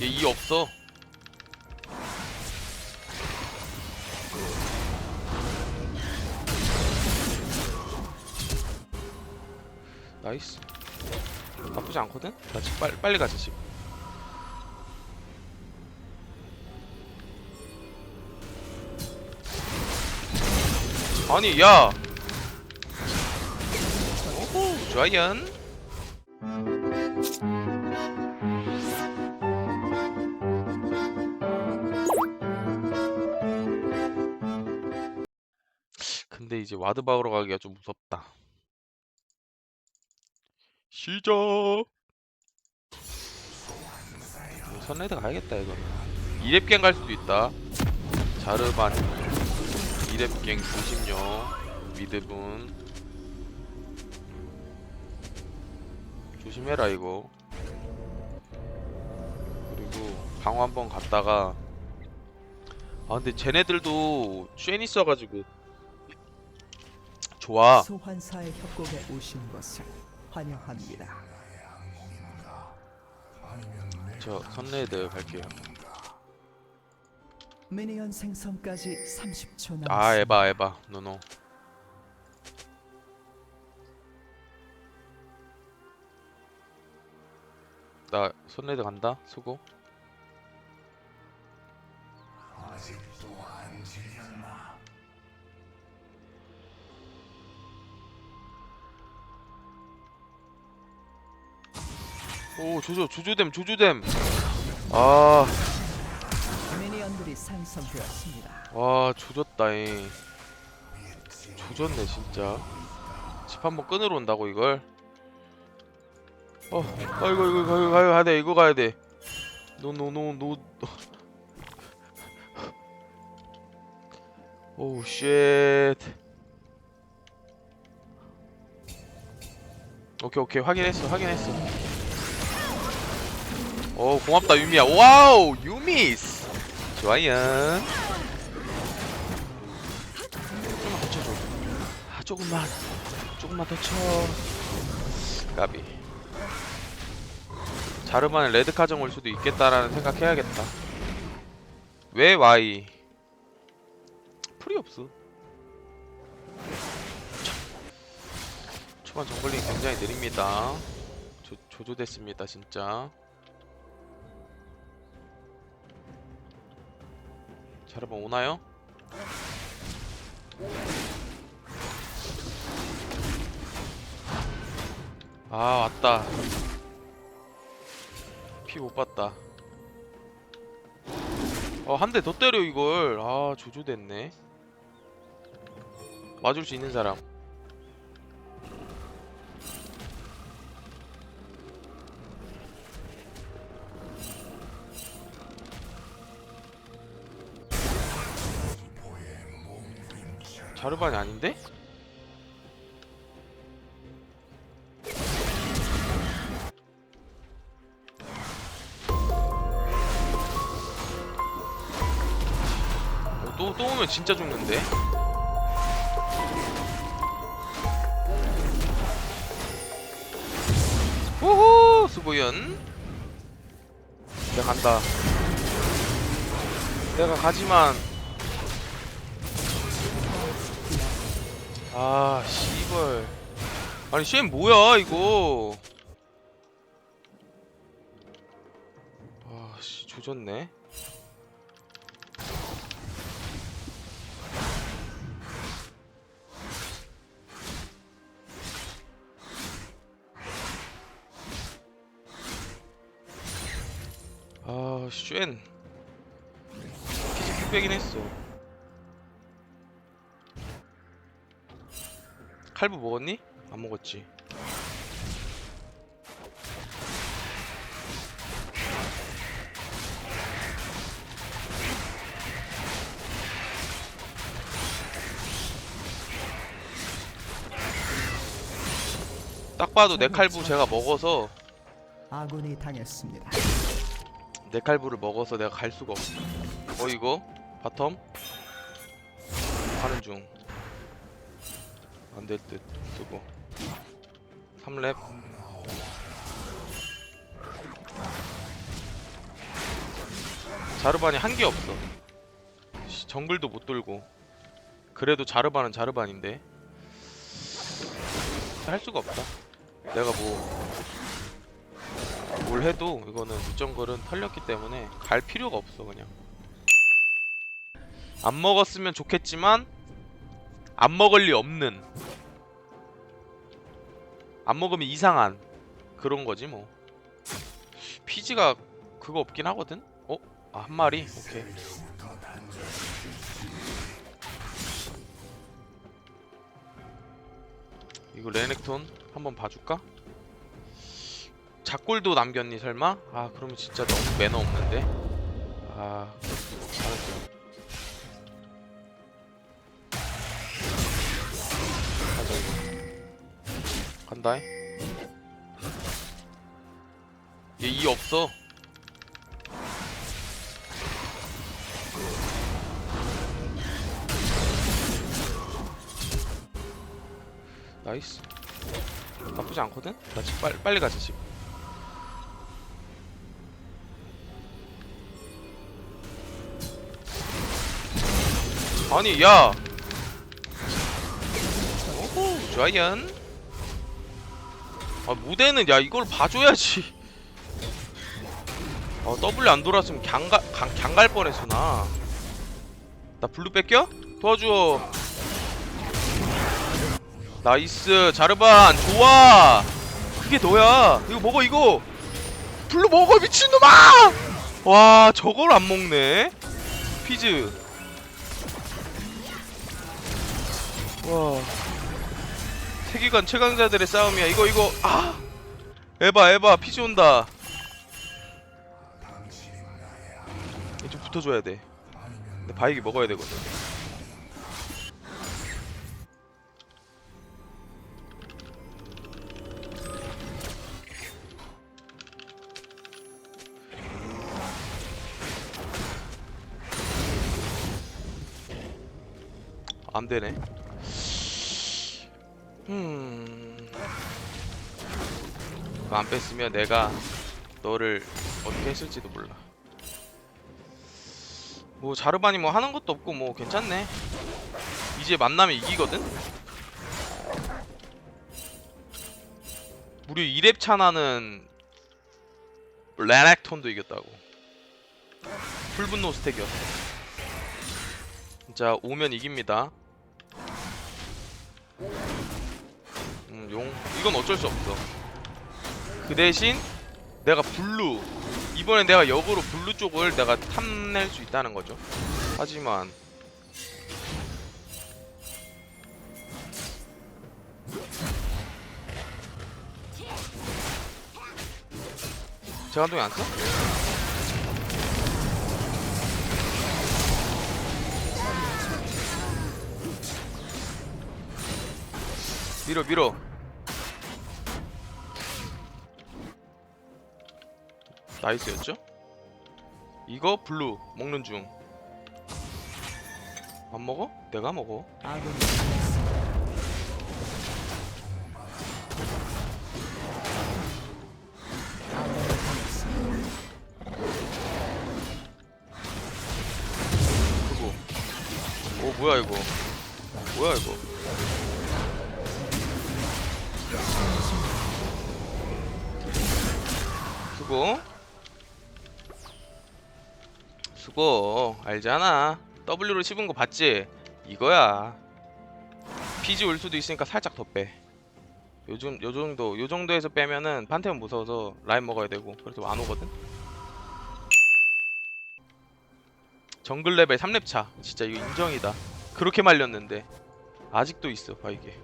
얘 이 없어. 나이스. 나쁘지 않거든? 나 지금 빨리, 빨리 가자, 지금. 아니, 야! 오호, 이제 와드 박으러 가기가 좀 무섭다. 시작. 선레드 가야겠다 이거. 2렙갱 갈 수도 있다. 자르반 2렙갱 조심요. 미드분 조심해라 이거. 그리고 방어 한번 갔다가 아 근데 쟤네들도 쉔 있어가지고 좋아. 소환사의 협곡에 오신 것을 환영합니다. 저 선레드 갈게요. 미니언 생성까지 30초 남았습니다. 아 에바 에바 노노. 나 선레드 간다. 수고. 오 조조 조조됨 조조됨. 아. 미니언들이 생성되었습니다. 와 조졌다잉. 조졌네 진짜. 집 한번 끊으러 온다고 이걸? 어 아이고 이거 이거 가야 가야 돼 이거 가야 돼. 노노노노. 오우 쉣. 오케이 오케이. 확인했어 확인했어 오 고맙다 유미야 와우 유미스 좋아요 조금만 더 쳐줘. 아, 조금만. 조금만 더 쳐. 까비. 자르만 레드 카정 올 수도 있겠다라는 생각해야겠다. 왜 Y? 풀이 없어. 초- 초반 정글링 굉장히 느립니다. 조, 조조됐습니다, 진짜. 자르반 오나요? 아 왔다. 피 못 봤다. 어 한 대 더 때려 이걸. 아 조조됐네. 맞을 수 있는 사람 자르반이 아닌데? 어, 또, 또 오면 진짜 죽는데? 호호! 수보연 내가 간다 내가 가지만 아 씨발 아니 쉔 뭐야 이거 아씨 조졌네 아, 쉔. 키즈 빼긴 했어. 칼부 먹었니? 안 먹었지. 딱 봐도 내 칼부 제가 먹어서 아군이 당했습니다. 내 칼부를 먹어서 내가 갈 수가 없어. 어 이거 바텀 가는 중. 안 될 듯. 쓰고. 3렙. 자르반이 한 게 없어 씨, 정글도 못 돌고 그래도 자르반은 자르반인데 할 수가 없다 내가 뭐 뭘 해도 이거는 윗정글은 털렸기 때문에 갈 필요가 없어 그냥 안 먹었으면 좋겠지만 안 먹을 리 없는 안 먹으면 이상한 그런 거지 뭐 피지가 그거 없긴 하거든? 어? 아, 한 마리? 오케이 이거 레넥톤 한번 봐줄까? 작골도 남겼니 설마? 아 그러면 진짜 너무 매너 없는데 아 알았어 간다. 얘이 없어. 나이스. 나쁘지 않거든? 나 지금 빨리, 빨리 가자 지금. 아니 야! 오호 좋아연 아 무대는 야 이걸 봐줘야지. 아 W 안 돌았으면 강가, 강, 강갈 뻔했어 나 나 블루 뺏겨? 도와줘. 나이스 자르반 좋아. 그게 너야. 이거 먹어 이거. 블루 먹어 미친놈아! 와 저걸 안 먹네. 피즈. 와 세계관 최강자들의 싸움이야. 이거 이거. 아! 에바 에바. 피즈 온다. 이좀 붙어줘야 돼. 근데 바이기 먹어야 되거든. 안 되네. 음. 그거 안 뺐으면 내가 너를 어떻게 했을지도 몰라. 뭐 자르반이 뭐 하는 것도 없고 뭐 괜찮네. 이제 만나면 이기거든. 무려 2렙 차나는 레넥톤도 이겼다고. 풀분노 스택이었어. 자 오면 이깁니다. 음, 용 이건 어쩔 수 없어. 그 대신 내가 블루 이번엔 내가 역으로 블루 쪽을 내가 탐낼 수 있다는 거죠. 하지만 제간동이 안 써? 밀어 밀어 나이스였죠? 이거 블루 먹는 중 안 먹어? 내가 먹어. 아군이 당했습니다. 그거 오 뭐야 이거 뭐야 이거 알잖아. W로 씹은 거 봤지? 이거야. 피지 올 수도 있으니까 살짝 더 빼. 요즘 요 정도 요 정도에서 빼면은 판테온 무서워서 라인 먹어야 되고 그래서 안 오거든? 정글 레벨 3렙 차. 진짜 이거 인정이다. 그렇게 말렸는데. 아직도 있어 바이게.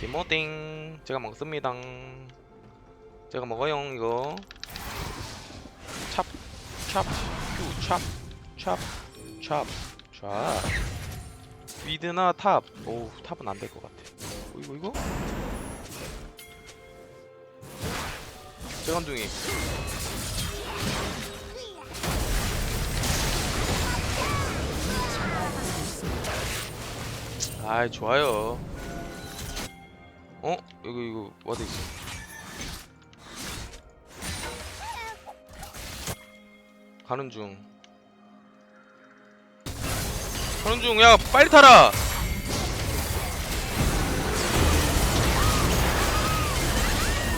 기모띵 제가 먹습니다. 제가 먹어요 이거. 찹찹큐 찹 찹 찹 찹. 미드나 탑. 오우 탑은 안 될 것 같아. 어, 이거 이거? 재간둥이 아이 좋아요. 어? 이거 이거 와드 있어 가는 중. 가는 중야 빨리 타라.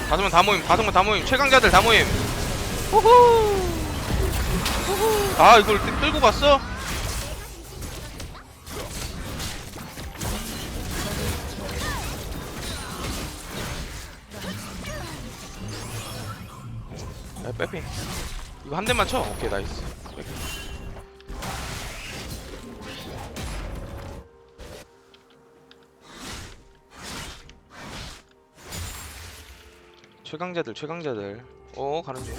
다섯 명 다 모임 다섯 명 다 모임. 최강자들 다 모임. 호호 호호. 아 이걸 끌- 끌고 갔어? 이거 한 대만 쳐 오케이 나이스. 최강자들 최강자들 어 가는 중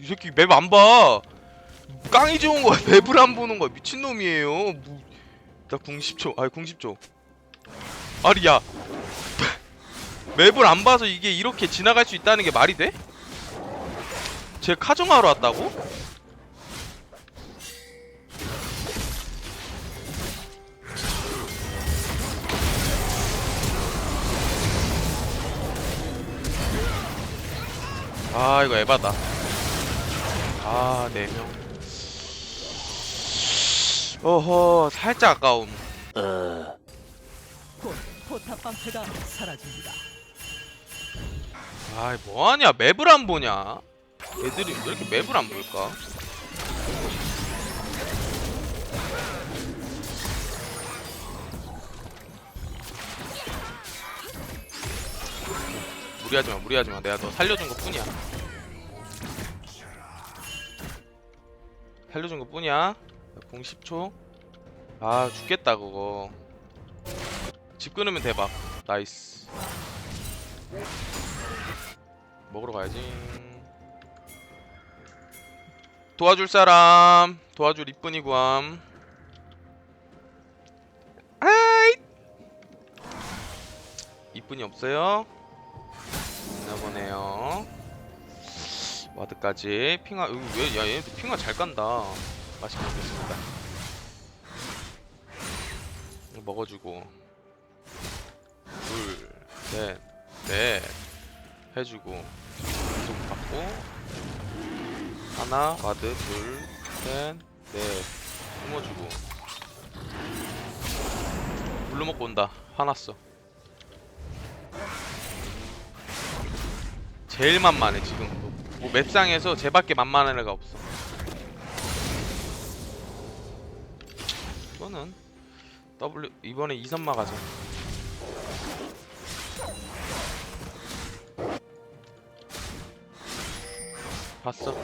이 새끼 맵 안 봐. 깡이 좋은 거야. 맵을 안 보는 거야. 미친놈이에요. 뭐... 나 궁 10초. 아니 궁 10초. 아니 야. 맵을 안 봐서 이게 이렇게 지나갈 수 있다는 게 말이 돼? 쟤 카정하러 왔다고? 아 이거 에바다 아 4명 어허 살짝 아까움. 곧 포탑 방패가 사라집니다. 아이 뭐하냐? 맵을 안 보냐? 애들이 왜 이렇게 맵을 안 볼까? 무리하지마 무리하지마. 내가 너 살려준 것 뿐이야. 살려준 것 뿐이야 공 10초 아 죽겠다 그거 집 끊으면 대박 나이스 먹으러 가야지. 도와줄 사람, 도와줄 이쁜이 구함. 이쁜이 없어요? 있나 보네요. 와드까지 핑화 여기 왜? 야 얘도 핑화 잘 간다. 맛있게 먹겠습니다. 먹어주고. 둘, 셋, 넷 해주고. 계속 받고. 하나 와드 둘셋넷 숨어주고. 물로 먹고 온다. 화났어. 제일 만만해 지금. 뭐, 뭐 맵상에서 쟤밖에 만만한 애가 없어 이거는 W 이번에 이선마 가자. 봤어.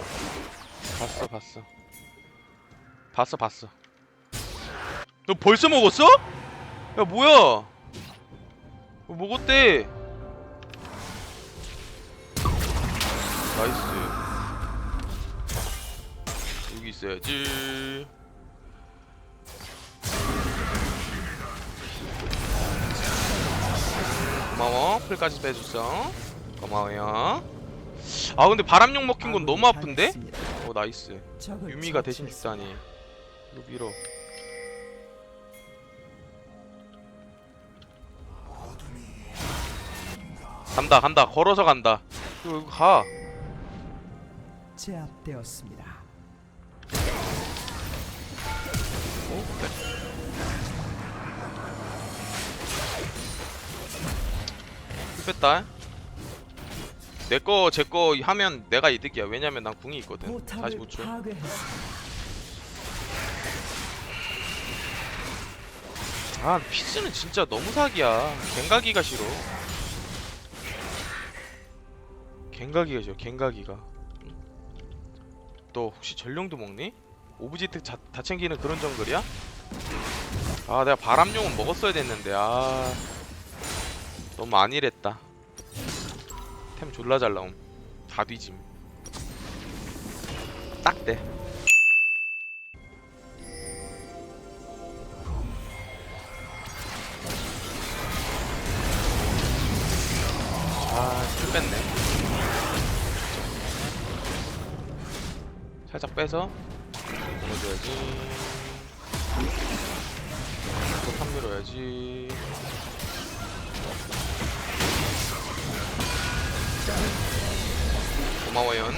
봤어 봤어. 봤어 봤어. 너 벌써 먹었어? 야 뭐야? 어, 먹었대? 나이스. 여기 있어야지 고마워. 풀까지 빼줬어 고마워요. 아 근데 바람용 먹힌 건 너무 아픈데? 어 나이스. 유미가 대신. 죽다니. 이거 밀어. 간다 간다. 걸어서 간다. 이거 가. 제압되었습니다. 뺐다 내거 제 거 하면 내가 이득이야 왜냐면 난 궁이 있거든 포탑을 45초 파괴했습니다. 아 피스는 진짜 너무 사기야 갱가기가 싫어 갱가기가 싫어 갱가기가 응? 너 혹시 전령도 먹니? 오브젝트 자, 다 챙기는 그런 정글이야? 아 내가 바람용은 먹었어야 됐는데 아 너무 안일했다. 템 졸라 잘 나옴. 다 뒤짐. 딱돼. 아, 줄 뺐네. 살짝 빼서 넣어줘야지. 탑 밀어야지 고마워요.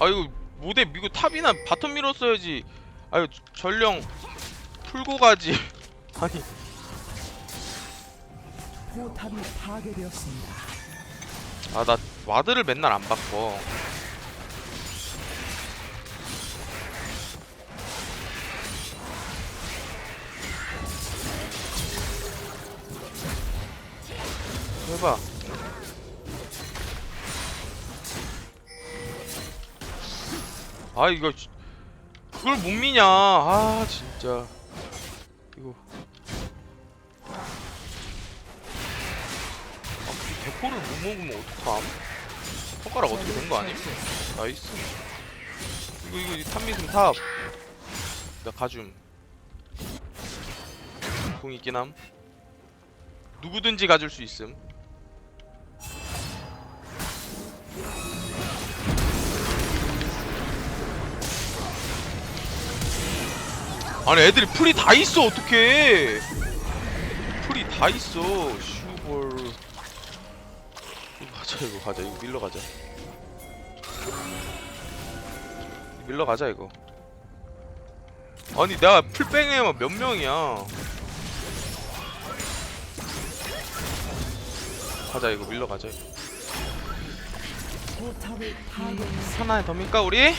아이고 모델 미고 탑이나 바텀 밀었어야지. 아유 전령 풀고 가지. 아니. 포탑이 파괴되었습니다. 아 나 와드를 맨날 안 바꿔. 해봐. 아 이거 지- 그걸 못 미냐. 아 진짜 그 대포를 못 먹으면 어떡함? 손가락 어떻게 된 거 아님? 나이스 이거 이거 이 탑미승 탑. 나 가줌. 공 있긴 함. 누구든지 가줄 수 있음. 아니 애들이 풀이 다 있어 어떡해 풀이 다 있어 슈벌 자 이거 가자 이거 밀러 가자 밀러 가자 이거 아니 내가 풀뱅에만 몇 명이야 가자 이거 밀러 가자 이거. 포탑을 파괴했습니다. 하나 더 밀까 우리?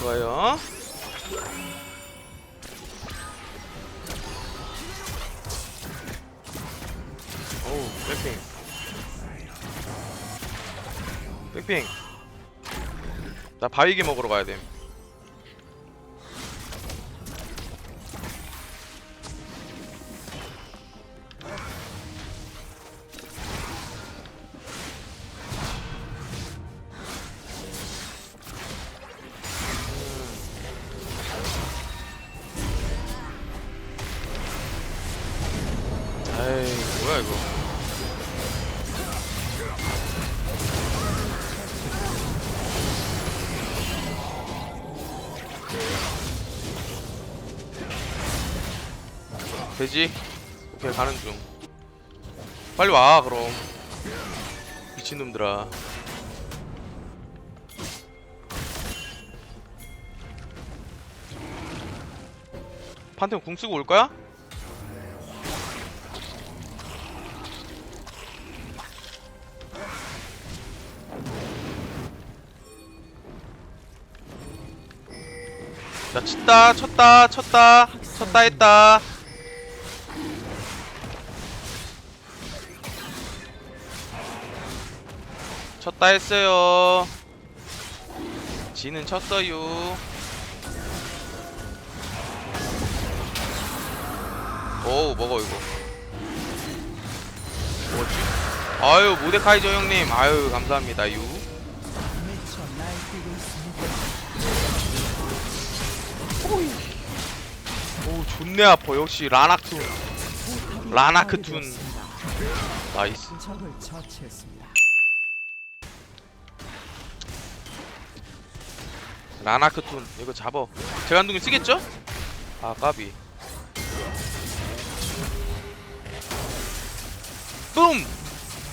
좋아요 오우 백핑 백핑 나 바위게 먹으러 가야 돼 되지? 오케이 가는 중 빨리 와 그럼 미친놈들아 판테온 궁 쓰고 올 거야? 자 쳤다 쳤다 쳤다 쳤다 했다 쳤다 했어요 지는 쳤어요 오우 먹어 이거 뭐지? 아유 모데카이저 형님 아유 감사합니다 유 있습니다. 오 존내 아파 역시 포탑이 라나크툰. 파괴되었습니다. 나이스 라나크툰 이거 잡어 제간둥이 쓰겠죠? 아 까비 뿜!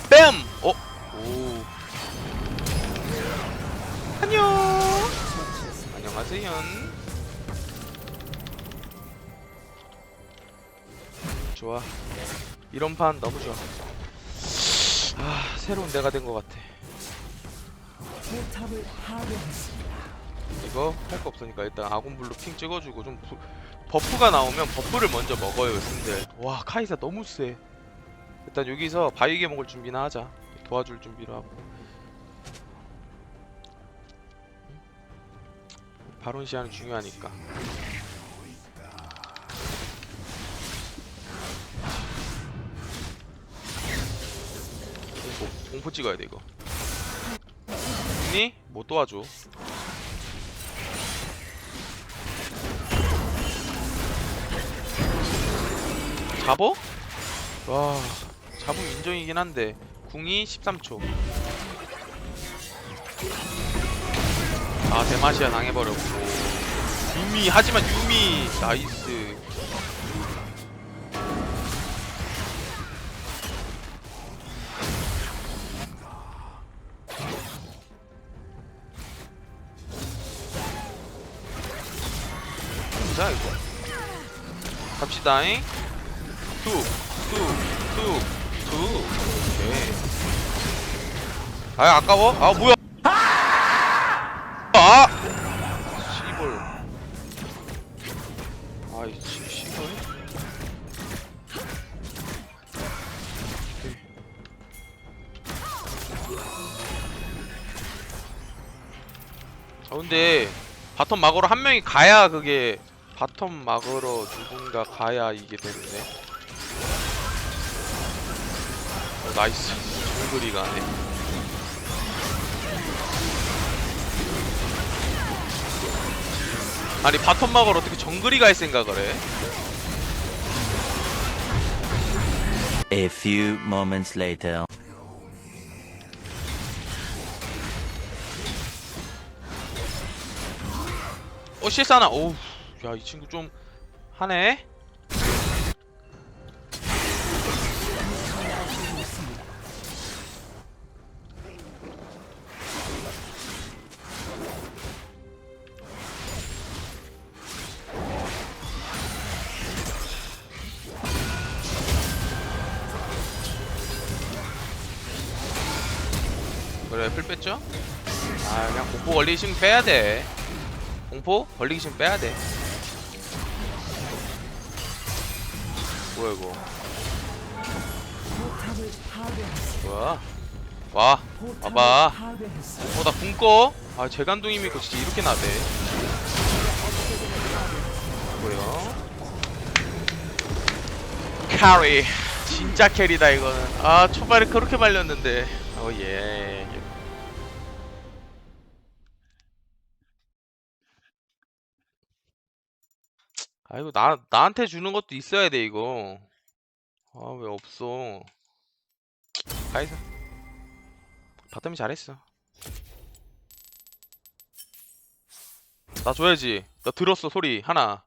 뺨! 어? 오 안녕. 안녕하세요 좋아 이런 판 너무 좋아 아 새로운 내가 된 것 같아 포탑을 파괴했습니다. 이거 할 거 없으니까 일단 아군블루 핑 찍어주고 좀 부- 버프가 나오면 버프를 먼저 먹어요 근데 와 카이사 너무 세. 일단 여기서 바위게 먹을 준비나 하자. 도와줄 준비를 하고. 바론 시야는 중요하니까. 공포 공포 찍어야 돼 이거. 니? 뭐 도와줘 잡어? 와 잡음 인정이긴 한데. 궁이 13초. 아 대마시아 당해버렸고. 유미 하지만 유미 나이스. 자 이거. 갑시다잉 툭툭툭툭 오케이. 아 아까워? 아 뭐야? 아! 씨벌 아이 씨- 씨벌 아 근데 바텀 막으러 한 명이 가야 그게 바텀 막으러 누군가 가야 이게 되는데 나이스. 정글이 가네 아니 바텀 막으러 어떻게 정글이 갈 생각을 해? A few moments later. 어 실사나. 오우. 야이 친구 좀 하네 걸리기 싫으면 빼야 돼. 공포? 걸리기 싫으면 빼야 돼. 뭐야 이거. 뭐야? 와 봐봐. 파괴했습니다. 어나 궁꺼? 아 재간둥이니까 진짜 이렇게 나대. 뭐야? 캐리. 진짜 캐리다 이거는. 아 초반에 그렇게 말렸는데. 어, 어예 아이고 나 나한테 주는 것도 있어야 돼 이거. 아 왜 없어? 가이사. 바텀이 잘했어. 나 줘야지. 나 들었어 소리 하나.